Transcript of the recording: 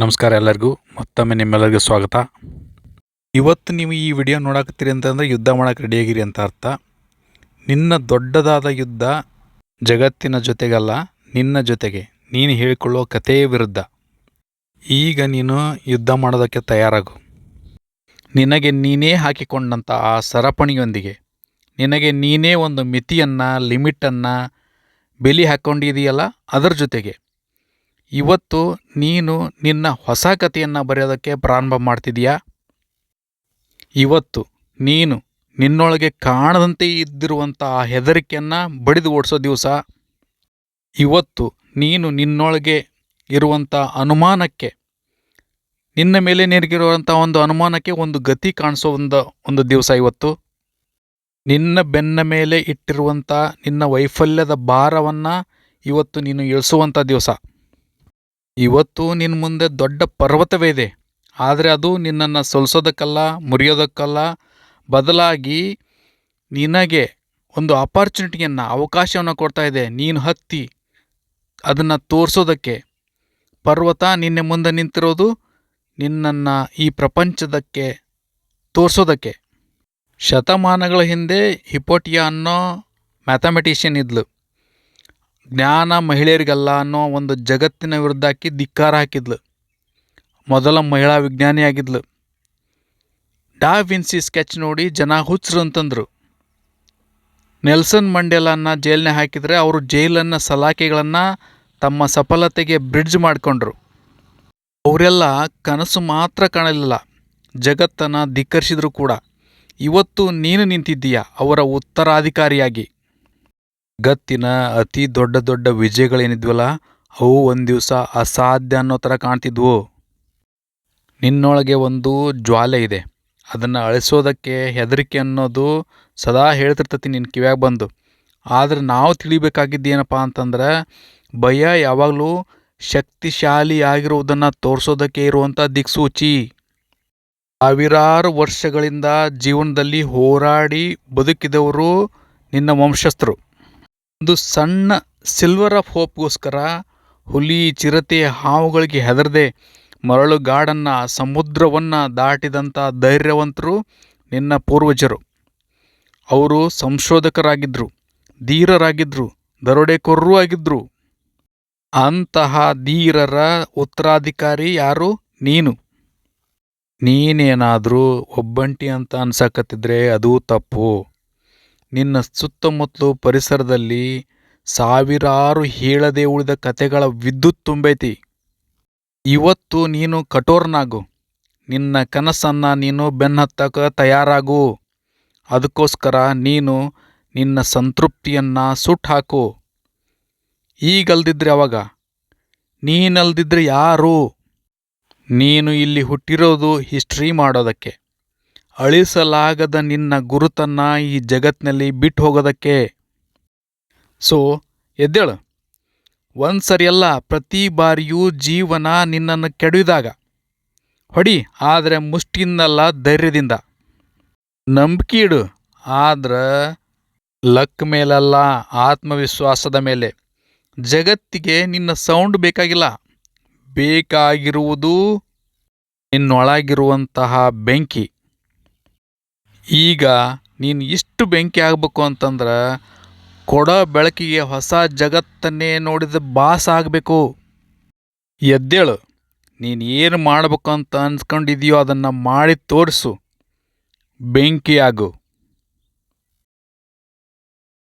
ನಮಸ್ಕಾರ ಎಲ್ಲರಿಗೂ. ಮತ್ತೊಮ್ಮೆ ನಿಮ್ಮೆಲ್ಲರಿಗೂ ಸ್ವಾಗತ. ಇವತ್ತು ನೀವು ಈ ವಿಡಿಯೋ ನೋಡಕತ್ತೀರಿ ಅಂತಂದರೆ ಯುದ್ಧ ಮಾಡಕ್ಕೆ ರೆಡಿಯಾಗಿರಿ ಅಂತ ಅರ್ಥ. ನಿನ್ನ ದೊಡ್ಡದಾದ ಯುದ್ಧ ಜಗತ್ತಿನ ಜೊತೆಗಲ್ಲ, ನಿನ್ನ ಜೊತೆಗೆ. ನೀನು ಹೇಳಿಕೊಳ್ಳೋ ಕಥೆಯ ವಿರುದ್ಧ. ಈಗ ನೀನು ಯುದ್ಧ ಮಾಡೋದಕ್ಕೆ ತಯಾರಾಗು. ನಿನಗೆ ನೀನೇ ಹಾಕಿಕೊಂಡಂಥ ಆ ಸರಪಣಿಯೊಂದಿಗೆ, ನಿನಗೆ ನೀನೇ ಒಂದು ಮಿತಿಯನ್ನು, ಲಿಮಿಟನ್ನು ಬೆಲಿ ಹಾಕ್ಕೊಂಡಿದೆಯಲ್ಲ ಅದರ ಜೊತೆಗೆ. ಇವತ್ತು ನೀನು ನಿನ್ನ ಹೊಸ ಕಥೆಯನ್ನು ಬರೆಯೋದಕ್ಕೆ ಪ್ರಾರಂಭ ಮಾಡ್ತಿದೀಯಾ ಇವತ್ತು ನೀನು ನಿನ್ನೊಳಗೆ ಕಾಣದಂತೆ ಇದ್ದಿರುವಂಥ ಹೆದರಿಕೆಯನ್ನು ಬಡಿದು ಓಡಿಸೋ ದಿವಸ ಇವತ್ತು ನೀನು ನಿನ್ನೊಳಗೆ ಇರುವಂಥ ಅನುಮಾನಕ್ಕೆ, ನಿನ್ನ ಮೇಲೆ ನಿನಗಿರುವಂಥ ಒಂದು ಅನುಮಾನಕ್ಕೆ ಒಂದು ಗತಿ ಕಾಣಿಸೋ ಒಂದು ಒಂದು ದಿವಸ ಇವತ್ತು. ನಿನ್ನ ಬೆನ್ನ ಮೇಲೆ ಇಟ್ಟಿರುವಂಥ ನಿನ್ನ ವೈಫಲ್ಯದ ಭಾರವನ್ನು ಇವತ್ತು ನೀನು ಇಳಿಸುವಂಥ ದಿವಸ. ಇವತ್ತು ನಿನ್ನ ಮುಂದೆ ದೊಡ್ಡ ಪರ್ವತವೇ ಇದೆ ಆದರೆ ಅದು ನಿನ್ನನ್ನು ಸೊಲಿಸೋದಕ್ಕಲ್ಲ, ಮುರಿಯೋದಕ್ಕಲ್ಲ. ಬದಲಾಗಿ ನಿನಗೆ ಒಂದು ಅಪಾರ್ಚುನಿಟಿಯನ್ನು ಅವಕಾಶವನ್ನು ಕೊಡ್ತಾ ಇದೆ. ನೀನು ಹತ್ತಿ ಅದನ್ನು ತೋರಿಸೋದಕ್ಕೆ. ಪರ್ವತ ನಿನ್ನೆ ಮುಂದೆ ನಿಂತಿರೋದು ನಿನ್ನನ್ನು ಈ ಪ್ರಪಂಚದಕ್ಕೆ ತೋರಿಸೋದಕ್ಕೆ. ಶತಮಾನಗಳ ಹಿಂದೆ ಹಿಪೋಟಿಯಾ ಅನ್ನೋ ಮ್ಯಾಥಮೆಟಿಷಿಯನ್ ಇದ್ಲು. ಜ್ಞಾನ ಮಹಿಳೆಯರಿಗಲ್ಲ ಅನ್ನೋ ಒಂದು ಜಗತ್ತಿನ ವಿರುದ್ಧ ಹಾಕಿ ಧಿಕ್ಕಾರ ಹಾಕಿದ್ಲು. ಮೊದಲ ಮಹಿಳಾ ವಿಜ್ಞಾನಿಯಾಗಿದ್ಲು ಡಾ ವಿನ್ಸಿ ಸ್ಕೆಚ್ ನೋಡಿ ಜನ ಹುಚ್ಚರು ಅಂತಂದರು. ನೆಲ್ಸನ್ ಮಂಡೇಲನ್ನ ಜೈಲನ್ನ ಹಾಕಿದರೆ ಅವರು ಜೈಲನ್ನು ಸಲಾಕೆಗಳನ್ನು ತಮ್ಮ ಸಫಲತೆಗೆ ಬ್ರಿಡ್ಜ್ ಮಾಡಿಕೊಂಡ್ರು. ಅವರೆಲ್ಲ ಕನಸು ಮಾತ್ರ ಕಾಣಲಿಲ್ಲ. ಜಗತ್ತನ್ನು ಧಿಕ್ಕರಿಸಿದ್ರು ಕೂಡ. ಇವತ್ತು ನೀನು ನಿಂತಿದ್ದೀಯ? ಅವರ ಉತ್ತರಾಧಿಕಾರಿಯಾಗಿ. ಜಗತ್ತಿನ ಅತಿ ದೊಡ್ಡ ದೊಡ್ಡ ವಿಜಯಗಳೇನಿದ್ವಲ್ಲ, ಅವು ಒಂದು ದಿವಸ ಅಸಾಧ್ಯ ಅನ್ನೋ ಥರ ಕಾಣ್ತಿದ್ವು. ನಿನ್ನೊಳಗೆ ಒಂದು ಜ್ವಾಲೆ ಇದೆ. ಅದನ್ನು ಅಳಿಸೋದಕ್ಕೆ ಹೆದರಿಕೆ ಅನ್ನೋದು ಸದಾ ಹೇಳ್ತಿರ್ತತಿ ನಿನ್ನ ಕಿವ್ಯಾಗ ಬಂದು. ಆದರೆ ನಾವು ತಿಳಿಬೇಕಾಗಿದ್ದೇನಪ್ಪ ಅಂತಂದ್ರೆ, ಭಯ ಯಾವಾಗಲೂ ಶಕ್ತಿಶಾಲಿ ಆಗಿರುವುದನ್ನು ತೋರಿಸೋದಕ್ಕೆ ಇರುವಂಥ ದಿಕ್ಸೂಚಿ. ಸಾವಿರಾರು ವರ್ಷಗಳಿಂದ ಜೀವನದಲ್ಲಿ ಹೋರಾಡಿ ಬದುಕಿದವರು ನಿನ್ನ ವಂಶಸ್ಥರು. ಒಂದು ಸಣ್ಣ ಸಿಲ್ವರ್ ಆಫ್ ಹೋಪ್ಗೋಸ್ಕರ ಹುಲಿ, ಚಿರತೆ, ಹಾವುಗಳಿಗೆ ಹೆದರದೆ ಮರಳುಗಾಡನ್ನು ಸಮುದ್ರವನ್ನು ದಾಟಿದಂಥ ಧೈರ್ಯವಂತರು ನಿನ್ನ ಪೂರ್ವಜರು. ಅವರು ಸಂಶೋಧಕರಾಗಿದ್ದರು ಧೀರರಾಗಿದ್ದರು ದರೋಡೆಕೋರರೂ ಆಗಿದ್ದರು ಅಂತಹ ಧೀರರ ಉತ್ತರಾಧಿಕಾರಿ ಯಾರು? ನೀನು. ನೀನೇನಾದರೂ ಒಬ್ಬಂಟಿ ಅಂತ ಅನ್ಸಕತ್ತಿದ್ರೆ ಅದು ತಪ್ಪು. ನಿನ್ನ ಸುತ್ತಮುತ್ತಲು ಪರಿಸರದಲ್ಲಿ ಸಾವಿರಾರು ಹೇಳದೆ ಉಳಿದ ಕತೆಗಳ ವಿದ್ಯುತ್ ತುಂಬೈತಿ. ಇವತ್ತು ನೀನು ಕಠೋರ್ನಾಗು. ನಿನ್ನ ಕನಸನ್ನು ನೀನು ಬೆನ್ನತ್ತಕ್ಕೆ ತಯಾರಾಗು. ಅದಕ್ಕೋಸ್ಕರ ನೀನು ನಿನ್ನ ಸಂತೃಪ್ತಿಯನ್ನು ಸುಟ್ಟು ಹಾಕು ಈಗಲ್ದಿದ್ರೆ ಅವಾಗ? ನೀನಲ್ದಿದ್ರೆ ಯಾರು? ನೀನು ಇಲ್ಲಿ ಹುಟ್ಟಿರೋದು ಹಿಸ್ಟ್ರಿ ಮಾಡೋದಕ್ಕೆ. ಅಳಿಸಲಾಗದ ನಿನ್ನ ಗುರುತನ್ನು ಈ ಜಗತ್ತಿನಲ್ಲಿ ಬಿಟ್ಟು ಹೋಗೋದಕ್ಕೆ ಸೊ, ಎದ್ದೇಳು. ಒಂದು ಸರಿಯಲ್ಲ ಪ್ರತಿ ಬಾರಿಯೂ ಜೀವನ ನಿನ್ನನ್ನು ಕೆಡವಿದಾಗ. ಹೊಡಿ, ಆದರೆ ಮುಷ್ಟಿಯಿಂದಲ್ಲ ಧೈರ್ಯದಿಂದ. ನಂಬಿಕೆ ಇಡು, ಆದ್ರೆ ಲಕ್ ಮೇಲಲ್ಲ, ಆತ್ಮವಿಶ್ವಾಸದ ಮೇಲೆ. ಜಗತ್ತಿಗೆ ನಿನ್ನ ಸೌಂಡ್ ಬೇಕಾಗಿಲ್ಲ. ಬೇಕಾಗಿರುವುದು ನಿನ್ನೊಳಗಿರುವಂತಹ ಬೆಂಕಿ. ಈಗ ನೀನು ಇಷ್ಟು ಬೆಂಕಿ ಆಗಬೇಕು ಅಂತಂದ್ರೆ ಕೊಡೋ ಬೆಳಕಿಗೆ ಹೊಸ ಜಗತ್ತನ್ನೇ ನೋಡಿದ ಬಾಸ್ ಆಗಬೇಕು. ಎದ್ದೇಳು. ನೀನು ಏನು ಮಾಡಬೇಕು ಅಂತ ಅನ್ಸ್ಕೊಂಡಿದೆಯೋ ಅದನ್ನು ಮಾಡಿ ತೋರಿಸು. ಬೆಂಕಿ ಆಗು.